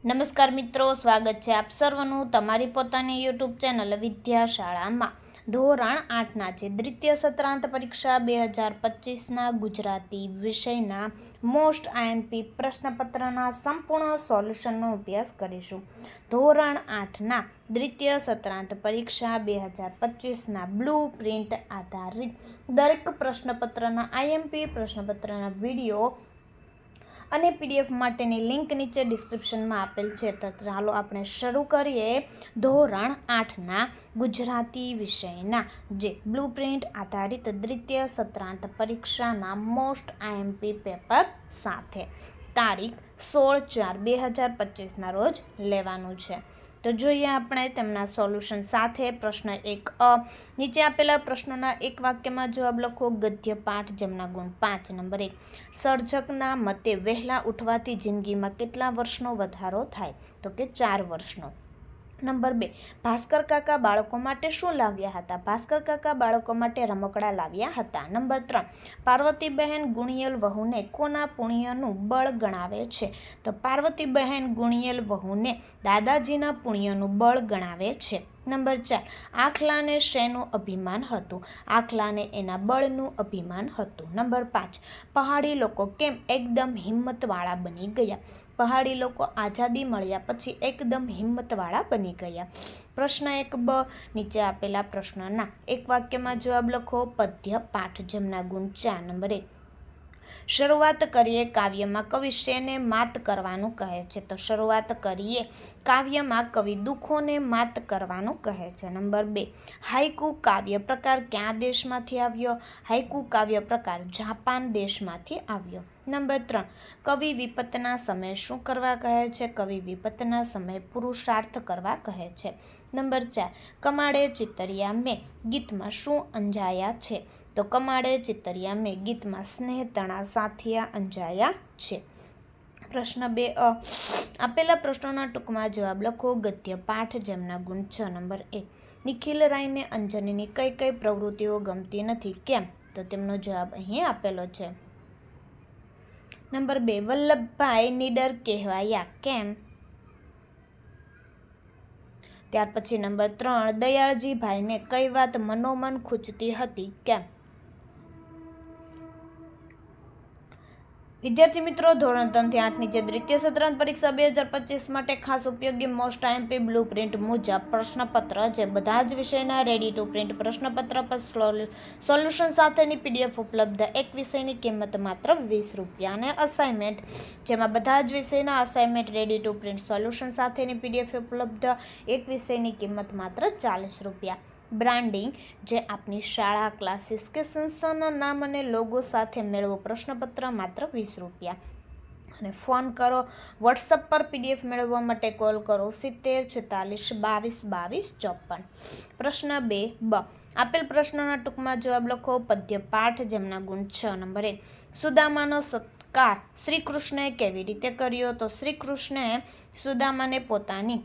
નમસ્કાર મિત્રો, સ્વાગત છે આપ સર્વનું તમારી પોતાની યુટ્યુબ ચેનલ વિદ્યાશાળામાં. ધોરણ આઠના છે. દ્વિતીય સત્રાંત પરીક્ષા બે હજાર પચીસના ગુજરાતી વિષયના મોસ્ટ આઈએમપી પ્રશ્નપત્રના સંપૂર્ણ સોલ્યુશનનો અભ્યાસ કરીશું. ધોરણ આઠના દ્વિતીય સત્રાંત પરીક્ષા બે હજાર પચીસના બ્લુ પ્રિન્ટ આધારિત દરેક પ્રશ્નપત્રના આઈએમપી પ્રશ્નપત્રના વીડિયો અને પીડીએફ માટેની લિંક નીચે ડિસ્ક્રિપ્શનમાં આપેલ છે. તો ચાલો આપણે શરૂ કરીએ ધોરણ આઠના ગુજરાતી વિષયના, જે બ્લુ પ્રિન્ટ આધારિત દ્વિતીય સત્રાંત પરીક્ષાના મોસ્ટ આઈએમપી પેપર સાથે. તારીખ સોળ ચાર બે હજાર પચીસના રોજ લેવાનું છે. તો જોઈએ આપણે તેમના સોલ્યુશન સાથે પ્રશ્ન એક અ. નીચે આપેલા પ્રશ્નોના એક વાક્યમાં જવાબ લખો, ગદ્ય પાઠ જેમના ગુણ પાંચ. નંબર એક. સર્જકના મતે વહેલા ઉઠવાથી જિંદગીમાં કેટલા વર્ષનો વધારો થાય? તો કે ચાર વર્ષનો. નંબર બે, ભાસ્કર કાકા બાળકો માટે શું લાવ્યા હતા? ભાસ્કર કાકા બાળકો માટે રમકડા લાવ્યા હતા. નંબર ત્રણ, પાર્વતીબહેન ગુણિયલ વહુને કોના પુણ્યનું બળ ગણાવે છે? તો પાર્વતીબહેન ગુણિયલ વહુને દાદાજીના પુણ્યનું બળ ગણાવે છે. નંબર ચાર, આખલાને શેનું અભિમાન હતું? આખલાને એના બળનું અભિમાન હતું. નંબર પાંચ, પહાડી લોકો કેમ એકદમ હિંમતવાળા બની ગયા? પહાડી લોકો આઝાદી મળ્યા પછી એકદમ હિંમતવાળા બની ગયા. પ્રશ્ન એક બ, નીચે આપેલા પ્રશ્નના એક વાક્યમાં જવાબ લખો, પદ્ય, પાઠ, જેમના ગુણ ચાર. નંબર એક શરૂઆત કરીએ કાવ્યમાં કવિ માત કરવાનું કહે છે. તો શરૂઆત કરીએ કાવ્યમાં કવિ દુઃખોને માત કરવાનું કહે છે. નંબર બે હાઈકુ કાવ્ય પ્રકાર ક્યાં દેશમાંથી આવ્યો? હાઈકુ કાવ્ય પ્રકાર જાપાન દેશમાંથી આવ્યો. નંબર ત્રણ. કવિ વિપતના સમયે શું કરવા કહે છે? કવિ વિપતના સમયે પુરુષાર્થ કરવા કહે છે. નંબર ચાર. કમાડે ચિતરિયા મેં ગીતમાં શું અંજાયા છે? તો કમાડે ચિતરિયા મેં ગીતમાં સ્નેહ, તણા, સાથિયા અંજાયા છે. પ્રશ્ન બે અ. આપેલા પ્રશ્નોના ટૂંકમાં જવાબ લખો. ગદ્ય પાઠ જેમના ગુણ છ. નંબર એ. નિખિલ રાયને અંજનીની કઈ કઈ પ્રવૃત્તિઓ ગમતી નથી? કેમ? તો તેમનો જવાબ અહીં આપેલો છે. નંબર બે વલ્લભભાઈ નીડર કહેવાયા કેમ? ત્યાર પછી નંબર ત્રણ, દયાળજીભાઈને કઈ વાત મનોમન ખૂંચતી હતી? કેમ? વિદ્યાર્થી મિત્રો, ધોરણ ત્રણથી આઠની જે દ્વિતીય સત્રાંત પરીક્ષા બે હજાર પચીસ માટે ખાસ ઉપયોગી મોસ્ટ આઈએમપી બ્લુ પ્રિન્ટ મુજબ પ્રશ્નપત્ર જે બધા જ વિષયના રેડી ટુ પ્રિન્ટ પ્રશ્નપત્ર પર સોલ્યુશન સાથેની પીડીએફ ઉપલબ્ધ એક વિષયની કિંમત માત્ર વીસ રૂપિયા અને અસાઇનમેન્ટ જેમાં બધા જ વિષયના assignment ready to print solution સાથેની પીડીએફ ઉપલબ્ધ એક વિષયની કિંમત માત્ર ચાલીસ રૂપિયા. બ્રાન્ડિંગ જે આપની શાળા ક્લાસીસ કે સંસ્થાના નામ અને લોગો સાથે મેળવો પ્રશ્નપત્ર માત્ર વીસ રૂપિયા. અને ફોન કરો વોટ્સઅપ પર પીડીએફ મેળવવા માટે કોલ કરો, સિત્તેર, છેતાલીસ, બાવીસ બાવીસ, ચોપન. પ્રશ્ન બે, બ. આપેલ પ્રશ્નના ટૂંકમાં જવાબ લખો, પદ્ય પાઠ, જેમના ગુણ છ. નંબર એક. સુદામાનો સત્કાર શ્રી કૃષ્ણએ કેવી રીતે કર્યો? તો શ્રી કૃષ્ણએ સુદામાને પોતાની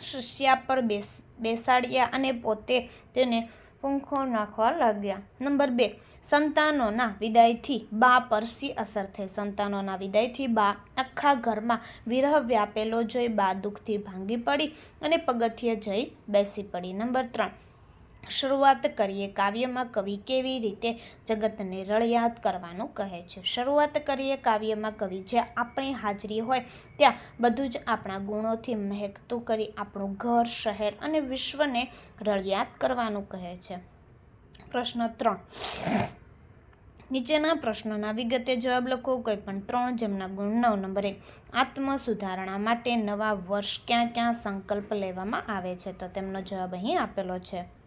શિષ્યા પર બેસ બેસાડ્યા અને પોતે તેને પંખો નાખવા લાગ્યા. નંબર બે, સંતાનોના વિદાયથી બા પરસી અસર થઈ. સંતાનોના વિદાયથી બા આખા ઘરમાં વિરહ વ્યાપેલો જોઈ બા દુઃખથી ભાંગી પડી અને પગથિયે જઈ બેસી પડી. નંબર ત્રણ શરૂઆત કરીએ. કાવ્યમાં કવિ કેવી રીતે જગતને રળિયાત કરવાનું કહે છે? શરૂઆત કરીએ કાવ્યમાં કવિ. જ્યાં આપણી હાજરી હોય, ત્યાં બધું જ આપણા ગુણોથી મહેકતું કરી આપણું ઘર, શહેર અને વિશ્વને રળિયાત કરવાનું કહે છે. પ્રશ્ન ત્રણ. નીચેના પ્રશ્નોના વિગતે જવાબ લખો. કોઈ પણ ત્રણ જેમના ગુણ નવ નંબર આત્મ સુધારણા માટે નવા વર્ષ ક્યાં ક્યાં સંકલ્પ લેવામાં આવે છે? તો તેમનો જવાબ અહીં આપેલો છે.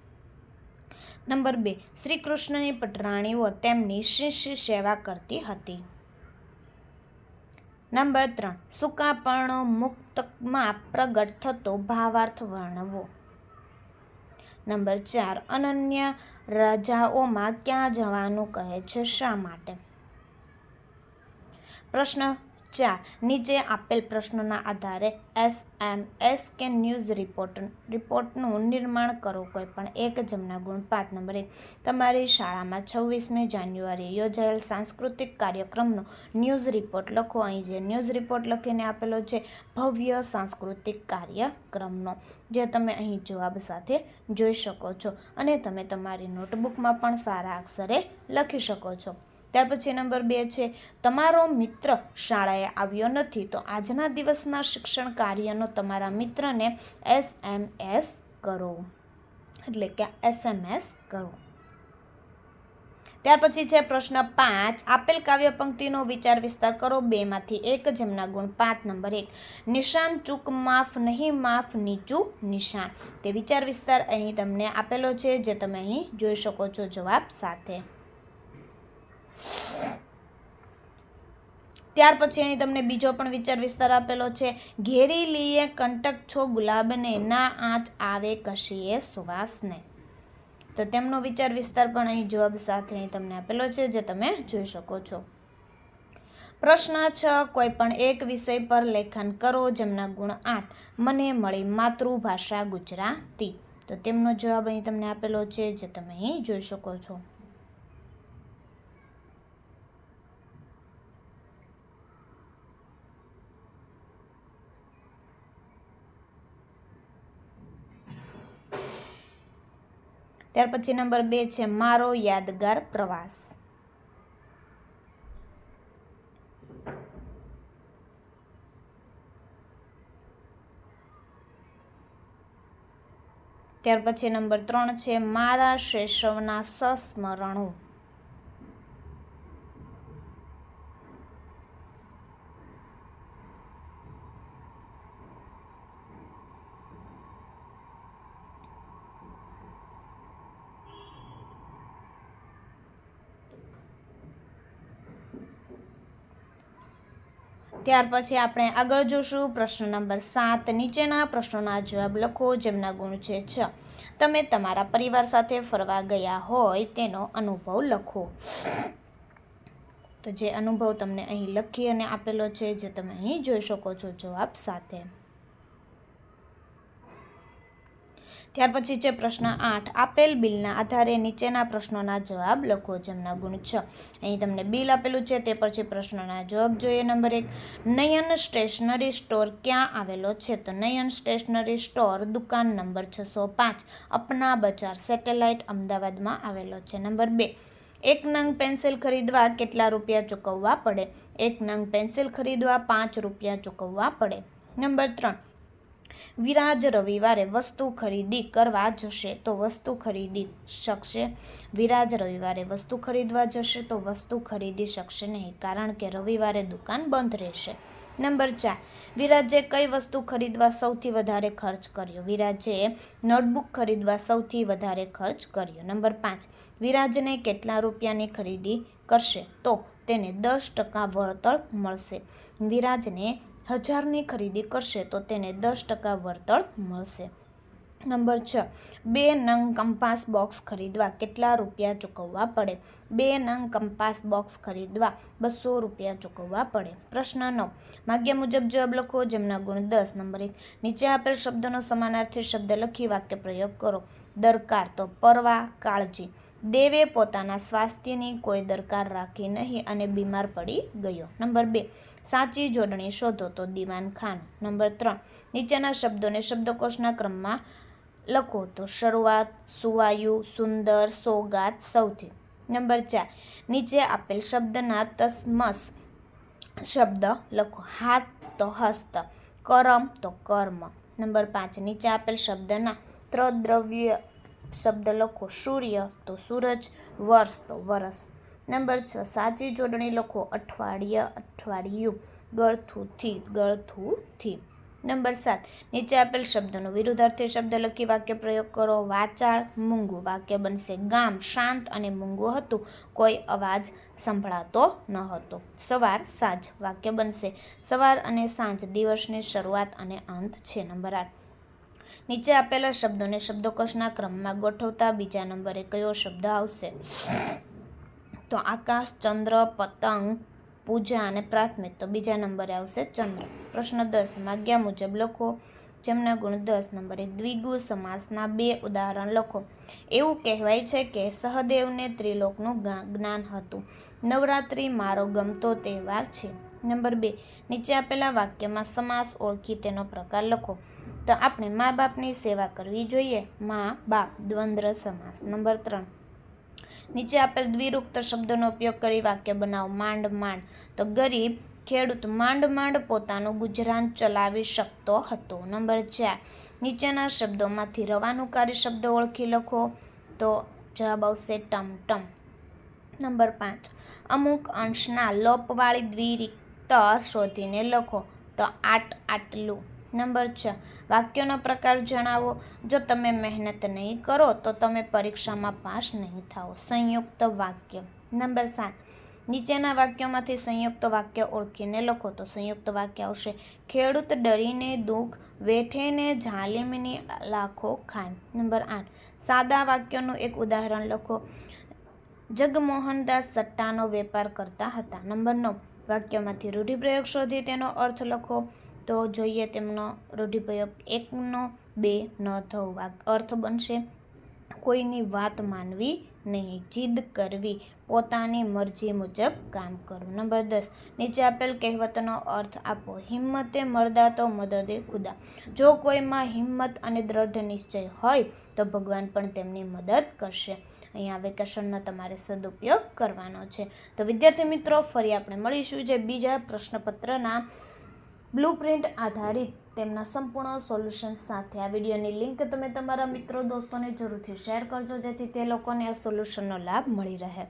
નંબર બે શ્રી કૃષ્ણની પટરાણીઓ તેમની શિષ્ય સેવા કરતી હતી. નંબર ત્રણ સુકાપર્ણો મુક્તમાં પ્રગટ થતો ભાવાર્થ વર્ણવો. નંબર ચાર, અનન્ય રજાઓમાં ક્યાં જવાનું કહે છે, શા માટે? પ્રશ્ન ચાર નીચે આપેલ પ્રશ્નોના આધારે એસ એમ એસ કે ન્યૂઝ રિપોર્ટ, રિપોર્ટનું નિર્માણ કરો કોઈ પણ એક જમના ગુણ પાંચ નંબર. તમારી શાળામાં છવ્વીસમી જાન્યુઆરીએ યોજાયેલ સાંસ્કૃતિક કાર્યક્રમનો ન્યૂઝ રિપોર્ટ લખો. અહીં જે ન્યૂઝ રિપોર્ટ લખીને આપેલો છે, ભવ્ય સાંસ્કૃતિક કાર્યક્રમનો, જે તમે અહીં જવાબ સાથે જોઈ શકો છો અને તમે તમારી નોટબુકમાં પણ સારા અક્ષરે લખી શકો છો. ત્યાર પછી નંબર બે છે, તમારો મિત્ર શાળાએ આવ્યો નથી, તો આજના દિવસના શિક્ષણ કાર્યનો તમારા મિત્રને એસ એમ એસ કરો. એટલે કે એસએમએસ કરો. ત્યાર પછી છે પ્રશ્ન પાંચ, આપેલ કાવ્ય પંક્તિનો વિચાર વિસ્તાર કરો. બેમાંથી એક, જેમના ગુણ પાંચ, નંબર એક, નિશાન ચૂક માફ નહીં, માફ નીચું નિશાન. તે વિચાર વિસ્તાર અહીં તમને આપેલો છે, જે તમે અહીં જોઈ શકો છો જવાબ સાથે. ત્યાર પછી અહીં તમને બીજો પણ વિચાર વિસ્તાર આપેલો છે. ઘેરી લીએ કંટક છો, ગુલાબને ના આંચ આવે કશીએ સુવાસને. તો તેમનો વિચાર વિસ્તાર પણ અહીં જવાબ સાથે અહીં તમને આપેલો છે, જે તમે જોઈ શકો છો. પ્રશ્ન છ, કોઈ પણ એક વિષય પર લેખન કરો જેમના ગુણ આઠ. મને મળી માતૃભાષા ગુજરાતી. તો તેમનો જવાબ અહીં તમને આપેલો છે, જે તમે અહીં જોઈ શકો છો. ત્યાર પછી નંબર બે છે મારો યાદગાર પ્રવાસ. ત્યાર પછી નંબર ત્રણ છે મારા શૈશવના સસ્મરણો. ત્યાર પછી આપણે આગળ જોશું. પ્રશ્ન નંબર સાત, નીચેના પ્રશ્નોના જવાબ લખો જેમના ગુણ છે છ. તમે તમારા પરિવાર સાથે ફરવા ગયા હોય તેનો અનુભવ લખો. તો જે અનુભવ તમને અહીં લખી અને આપેલો છે, જે તમે અહીં જોઈ શકો છો, જવાબ સાથે. ત્યાર પછી છે પ્રશ્ન આઠ. આપેલ બિલના આધારે નીચેના પ્રશ્નોના જવાબ લખો જેમના ગુણ છ. અહીં તમને બિલ આપેલું છે, તે પછી પ્રશ્નોના જવાબ જોઈએ નંબર એક. નયન સ્ટેશનરી સ્ટોર ક્યાં આવેલો છે? તો નયન સ્ટેશનરી સ્ટોર દુકાન નંબર છસો પાંચ, અપના બજાર સેટેલાઇટ અમદાવાદમાં આવેલો છે. નંબર બે. એક નંગ પેન્સિલ ખરીદવા કેટલા રૂપિયા ચૂકવવા પડે? એક નંગ પેન્સિલ ખરીદવા પાંચ રૂપિયા ચૂકવવા પડે. નંબર ત્રણ. વિરાજ રવિવારે વસ્તુ ખરીદી કરવા જશે તો વસ્તુ ખરીદી શકશે. વિરાજ રવિવારે વસ્તુ ખરીદવા જશે તો વસ્તુ ખરીદી શકશે નહીં, કારણ કે રવિવારે દુકાન બંધ રહેશે. નંબર ચાર, વિરાજે કઈ વસ્તુ ખરીદવા સૌથી વધારે ખર્ચ કર્યો? વિરાજે નોટબુક ખરીદવા સૌથી વધારે ખર્ચ કર્યો? નંબર પાંચ, વિરાજને કેટલા રૂપિયાની ખરીદી કરશે? તો તેને દસ ટકા વળતર મળશે. વિરાજને હજારની ખરીદી કરશે તો તેને દસ ટકા વળતર મળશે. નંબર છ, બે નંગ કંપાસ બોક્સ ખરીદવા કેટલા રૂપિયા ચૂકવવા પડે? બે નંગ કંપાસ બોક્સ ખરીદવા બસો રૂપિયા ચૂકવવા પડે? પ્રશ્ન નવ, માગ્યા મુજબ જવાબ લખો, જેમના ગુણ દસ. નંબર એક, નીચે આપેલ શબ્દનો સમાનાર્થી શબ્દ લખી વાક્ય પ્રયોગ કરો. દરકાર તો પરવા કાળજી. દેવે પોતાના સ્વાસ્થ્યની કોઈ દરકાર રાખી નહીં અને બીમાર પડી ગયો. નંબર બે, સાચી જોડણી શોધો તો દિવાન ખાન. નંબર ત્રણ, નીચેના શબ્દોને શબ્દકોશના ક્રમમાં લખો તો શરૂઆત, સુવાયુ, સુંદર, સોગાત, સૌથી. નંબર ચાર, નીચે આપેલ શબ્દના તસમસ શબ્દ લખો. હાથ તો હસ્ત, કરમ તો કર્મ. નંબર પાંચ, નીચે આપેલ શબ્દના ત્રદ્રવ્ય શબ્દ લખો સૂર્ય તો સૂરજ, વર્ષ તો વરસ. નંબર છ, સાચી જોડણી લખો અઠવાડિય, અઠવાડિયું. ગળથુંથી ગળથુંથી નંબર સાત, નીચે આપેલ શબ્દનો વિરુદ્ધાર્થી શબ્દ લખી વાક્ય પ્રયોગ કરો. વાચાળ, મૂંગું વાક્ય બનશે ગામ, શાંત અને મૂંગું હતું. કોઈ અવાજ સંભળાતો ન હતો. સવાર, સાંજ વાક્ય બનશે. સવાર અને સાંજ દિવસની શરૂઆત અને અંત છે. નંબર આઠ નીચે આપેલા શબ્દોને શબ્દકોશના ક્રમમાં ગોઠવતા બીજા નંબરે કયો શબ્દ આવશે? તો આકાશ, ચંદ્ર, પતંગ, પૂજા અને પ્રાથમિક. તો બીજા નંબરે આવશે ચંદ્ર. પ્રશ્ન દસ માગ્યા મુજબ લખો. જેમના ગુણ દસ. નંબરે દ્વિગુ સમાસના બે ઉદાહરણ લખો. એવું કહેવાય છે કે સહદેવને ત્રિલોકનું જ્ઞાન હતું. નવરાત્રિ મારો ગમતો તહેવાર છે. નંબર બે, નીચે આપેલા વાક્યમાં સમાસ ઓળખી તેનો પ્રકાર લખો. તો આપણે મા બાપની સેવા કરવી જોઈએ. મા બાપ, દ્વંદ્વ સમાસ. નંબર ત્રણ, નીચે આપેલ દ્વિરુક્ત શબ્દોનો ઉપયોગ કરી વાક્ય બનાવો. માંડ માંડ. તો ગરીબ ખેડૂત માંડ માંડ પોતાનું ગુજરાન ચલાવી શકતો હતો. નંબર ચાર, નીચેના શબ્દોમાંથી રવાનુકારી શબ્દ ઓળખી લખો તો જવાબ આવશે ટમ ટમ. નંબર પાંચ, અમુક અંશના લોપવાળી દ્વિરિક્ત શોધીને લખો તો આટ આટલું. નંબર છ, વાક્યનો પ્રકાર જણાવો. જો તમે મહેનત નહીં કરો તો તમે પરીક્ષામાં પાસ નહીં થાઓ. સંયુક્ત વાક્ય. નંબર સાત નીચેના વાક્યોમાંથી સંયુક્ત વાક્ય ઓળખીને લખો. તો સંયુક્ત વાક્ય આવશે, ખેડૂત ડરીને દુઃખ, વેઠેને જાલિમની લાખો ખાન નંબર આઠ, સાદા વાક્યનું એક ઉદાહરણ લખો. જગમોહનદાસ સટ્ટાનો વેપાર કરતા હતા. નંબર નવ, વાક્યમાંથી રૂઢિપ્રયોગ શોધી તેનો અર્થ લખો. તો જોઈએ તેમનો રૂઢિપ્રયોગ એકનો બે ન થવું. અર્થ બનશે કોઈની વાત માનવી નહીં, જીદ કરવી, પોતાની મરજી મુજબ કામ કરવું. નંબર દસ, નીચે આપેલ કહેવતનો અર્થ આપો, હિંમતે મરદા તો મદદે ખુદા. જો કોઈમાં હિંમત અને દ્રઢ નિશ્ચય હોય, તો ભગવાન પણ તેમની મદદ કરશે. અહીંયા વેકેશનનો તમારે સદુપયોગ કરવાનો છે. તો વિદ્યાર્થી મિત્રો, ફરી આપણે મળીશું જે બીજા પ્રશ્નપત્રના બ્લુ પ્રિન્ટ આધારિત તેમના સંપૂર્ણ સોલ્યુશન સાથે. આ વિડીયોની લિંક તમે તમારા મિત્રો, દોસ્તોને જરૂરથી શેર કરજો, જેથી તે લોકોને આ સોલ્યુશનનો લાભ મળી રહે.